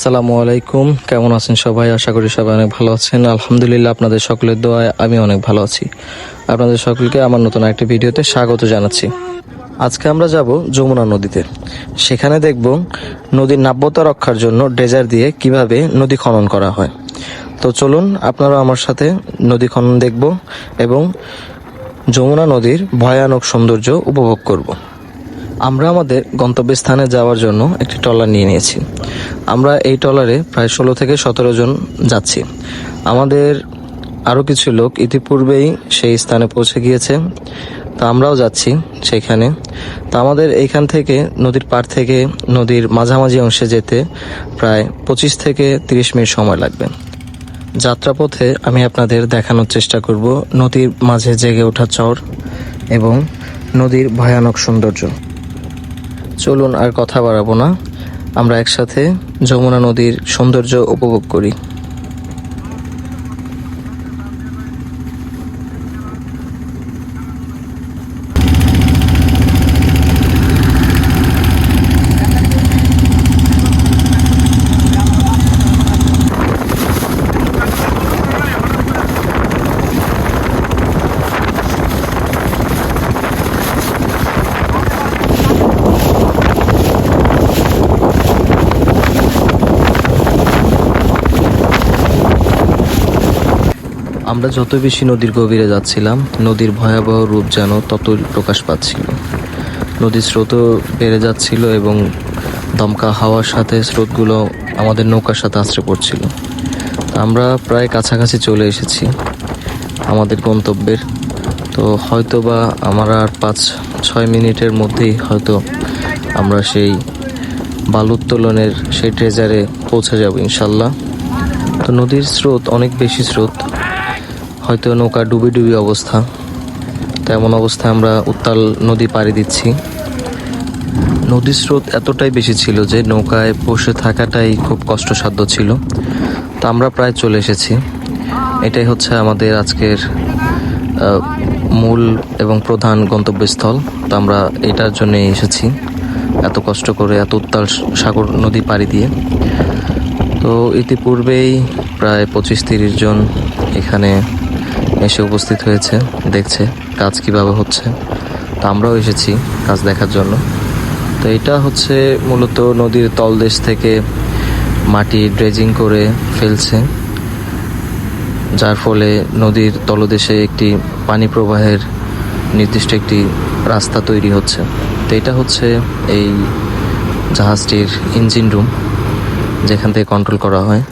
আসসালামু আলাইকুম। কেমন আছেন সবাই? আশা করি সবাই অনেক ভালো আছেন। আলহামদুলিল্লাহ, আপনাদের সকলের দোয়ায় আমি অনেক ভালো আছি। আপনাদের সকলকে আমার নতুন একটি ভিডিওতে স্বাগত জানাচ্ছি। আজকে আমরা যাব যমুনা নদীতে। সেখানে দেখব নদীর নাব্যতা রক্ষার জন্য ডেজার দিয়ে কীভাবে নদী খনন করা হয়। তো চলুন, আপনারা আমার সাথে নদী খনন দেখব এবং যমুনা নদীর ভয়ানক সৌন্দর্য উপভোগ করব। আমরা আমাদের গন্তব্যস্থানে যাওয়ার জন্য একটি ট্রলার নিয়ে নিয়েছি। আমরা এই ট্রলারে প্রায় ষোলো থেকে সতেরো জন যাচ্ছি। আমাদের আরও কিছু লোক ইতিপূর্বেই সেই স্থানে পৌঁছে গিয়েছে। তা আমরাও যাচ্ছি সেখানে। তা আমাদের এইখান থেকে নদীর পাড় থেকে নদীর মাঝামাঝি অংশে যেতে প্রায় পঁচিশ থেকে তিরিশ মিনিট সময় লাগবে। যাত্রাপথে আমি আপনাদের দেখানোর চেষ্টা করব নদীর মাঝে জেগে ওঠা চর এবং নদীর ভয়ানক সৌন্দর্য। চলুন আর কথা বাড়াবো না। আমরা একসাথে যমুনা নদীর সৌন্দর্য উপভোগ করি। আমরা যত বেশি নদীর গভীরে যাচ্ছিলাম, নদীর ভয়াবহ রূপ যেন ততই প্রকাশ পাচ্ছিল। নদীর স্রোতও বেড়ে যাচ্ছিল এবং দমকা হাওয়ার সাথে স্রোতগুলো আমাদের নৌকার সাথে আশ্রে পড়ছিল। আমরা প্রায় কাছাকাছি চলে এসেছি আমাদের গন্তব্যের। তো হয়তো বা আমরা আর পাঁচ, ছয় মিনিটের মধ্যেই হয়তো আমরা সেই বালুত্তোলনের সেই ট্রেজারে পৌঁছে যাব ইনশাল্লাহ। তো নদীর স্রোত অনেক বেশি স্রোত। হয়তো নৌকা ডুবি ডুবি অবস্থা। তো এমন অবস্থায় আমরা উত্তাল নদী পাড়ি দিচ্ছি। নদীর স্রোত এতটাই বেশি ছিল যে নৌকায় বসে থাকাটাই খুব কষ্টসাধ্য ছিল। তো আমরা প্রায় চলে এসেছি। এটাই হচ্ছে আমাদের আজকের মূল এবং প্রধান গন্তব্যস্থল। তো আমরা এটার জন্য এসেছি। এত কষ্ট করে, এত উত্তাল সাগর নদী পাড়ি দিয়ে। তো ইতিপূর্বেই প্রায় পঁচিশ তিরিশ জন এখানে এসে উপস্থিত হয়েছে, দেখছে কাজ কীভাবে হচ্ছে। তো আমরাও এসেছি কাজ দেখার জন্য। তো এটা হচ্ছে মূলত নদীর তলদেশ থেকে মাটি ড্রেজিং করে ফেলছে, যার ফলে নদীর তলদেশে একটি পানি প্রবাহের নির্দিষ্ট একটি রাস্তা তৈরি হচ্ছে। তো এটা হচ্ছে এই জাহাজটির ইঞ্জিন রুম, যেখান থেকে কন্ট্রোল করা হয়।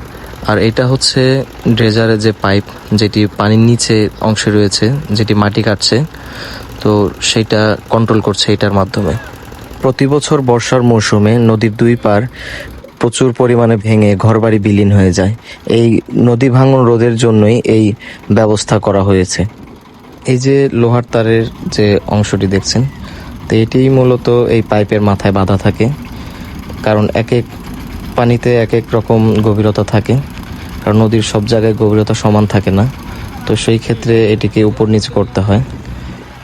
আর এটা হচ্ছে ড্রেজারের যে পাইপ, যেটি পানির নিচে অংশে রয়েছে, যেটি মাটি কাটছে, তো সেটা কন্ট্রোল করছে এটার মাধ্যমে। প্রতি বছর বর্ষার মৌসুমে নদীর দুই পার প্রচুর পরিমাণে ভেঙে ঘরবাড়ি বিলীন হয়ে যায়। এই নদী ভাঙন রোধের জন্যই এই ব্যবস্থা করা হয়েছে। এই যে লোহার তারের যে অংশটি দেখছেন, তো এটি মূলত এই পাইপের মাথায় বাঁধা থাকে। কারণ এক এক পানিতে এক এক রকম গভীরতা থাকে, কারণ নদীর সব জায়গায় গভীরতা সমান থাকে না। তো সেই ক্ষেত্রে এটিকে উপর নিচে করতে হয়।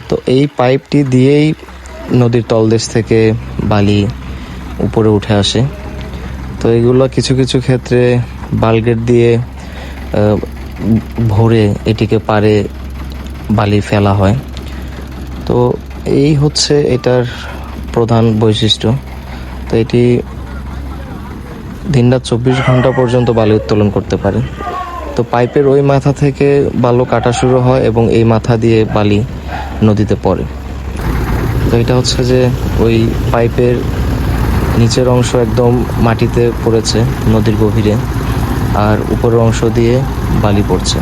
তো এই পাইপটি দিয়েই নদীর তলদেশ থেকে বালি উপরে উঠে আসে। তো এগুলো কিছু কিছু ক্ষেত্রে বালগেট দিয়ে ভরে এটিকে পারে বালি ফেলা হয়। তো এই হচ্ছে এটার প্রধান বৈশিষ্ট্য। তো এটি দিনরাত চব্বিশ ঘণ্টা পর্যন্ত বালি উত্তোলন করতে পারে। তো পাইপের ওই মাথা থেকে বালু কাটা শুরু হয় এবং এই মাথা দিয়ে বালি নদীতে পড়ে। তো এটা হচ্ছে যে ওই পাইপের নিচের অংশ একদম মাটিতে পড়েছে নদীর গভীরে, আর উপরের অংশ দিয়ে বালি পড়ছে।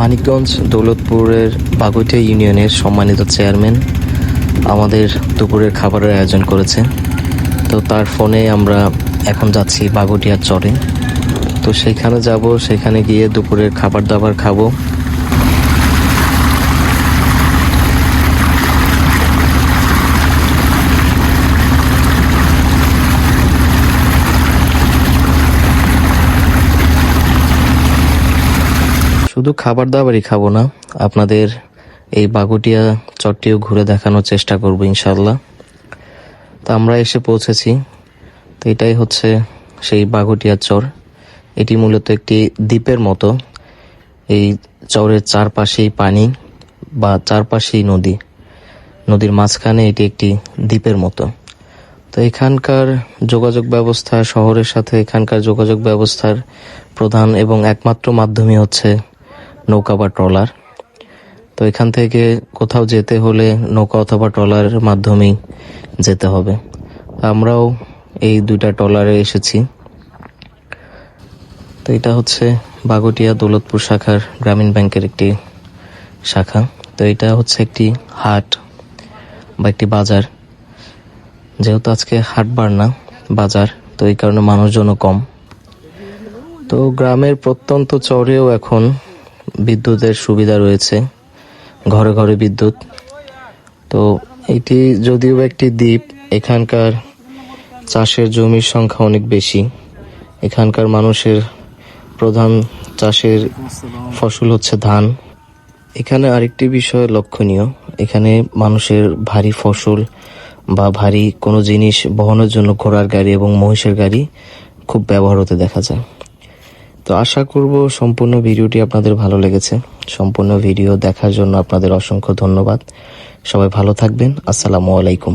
মানিকগঞ্জ দৌলতপুরের বাগুটিয়া ইউনিয়নের সম্মানিত চেয়ারম্যান আমাদের দুপুরের খাবারের আয়োজন করেছে তো তার ফোনে আমরা এখন যাচ্ছি বাগুটিয়ার চরে। তো সেইখানে যাব সেখানে গিয়ে দুপুরের খাবার দাবার খাব। শুধু খাবার দাবারই খাব না, আপনাদের এই বাগুটিয়া চরটিও ঘুরে দেখানোর চেষ্টা করব ইনশাল্লাহ তো আমরা এসে পৌঁছেছি। তো এটাই হচ্ছে সেই বাগুটিয়া চর। এটি মূলত একটি দ্বীপের মতো। এই চরের চারপাশেই পানি বা চারপাশেই নদী। নদীর মাঝখানে এটি একটি দ্বীপের মতো। তো এখানকার যোগাযোগ ব্যবস্থা শহরের সাথে এখানকার যোগাযোগ ব্যবস্থার প্রধান এবং একমাত্র মাধ্যমই হচ্ছে নৌকা বা ট্রলার। তো এখান থেকে কোথাও যেতে হলে নৌকা অথবা ট্রলারের মাধ্যমেই যেতে হবে। আমরাও এই দুইটা ট্রলারে এসেছি। তো এটা হচ্ছে বাগটিয়া দৌলতপুর শাখার গ্রামীণ ব্যাংকের একটি শাখা। তো এটা হচ্ছে একটি হাট বা একটি বাজার। যেহেতু আজকে হাটবার না, বাজার, তো এই কারণে মানুষজনও কম। তো গ্রামের প্রত্যন্ত চরেও এখন বিদ্যুতের সুবিধা রয়েছে, ঘরে ঘরে বিদ্যুৎ। তো এটি যদিও একটি দ্বীপ, এখানকার চাষের জমির সংখ্যা অনেক বেশি। এখানকার মানুষের প্রধান চাষের ফসল হচ্ছে ধান। এখানে আরেকটি বিষয় লক্ষণীয়, এখানে মানুষের ভারী ফসল বা ভারী কোনো জিনিস বহনের জন্য ঘোড়ার গাড়ি এবং মহিষের গাড়ি খুব ব্যবহার হতে দেখা যায়। তো আশা করব সম্পূর্ণ ভিডিওটি আপনাদের ভালো লেগেছে। সম্পূর্ণ ভিডিও দেখার জন্য আপনাদের অসংখ্য ধন্যবাদ। সবাই ভালো থাকবেন। আসসালামু আলাইকুম।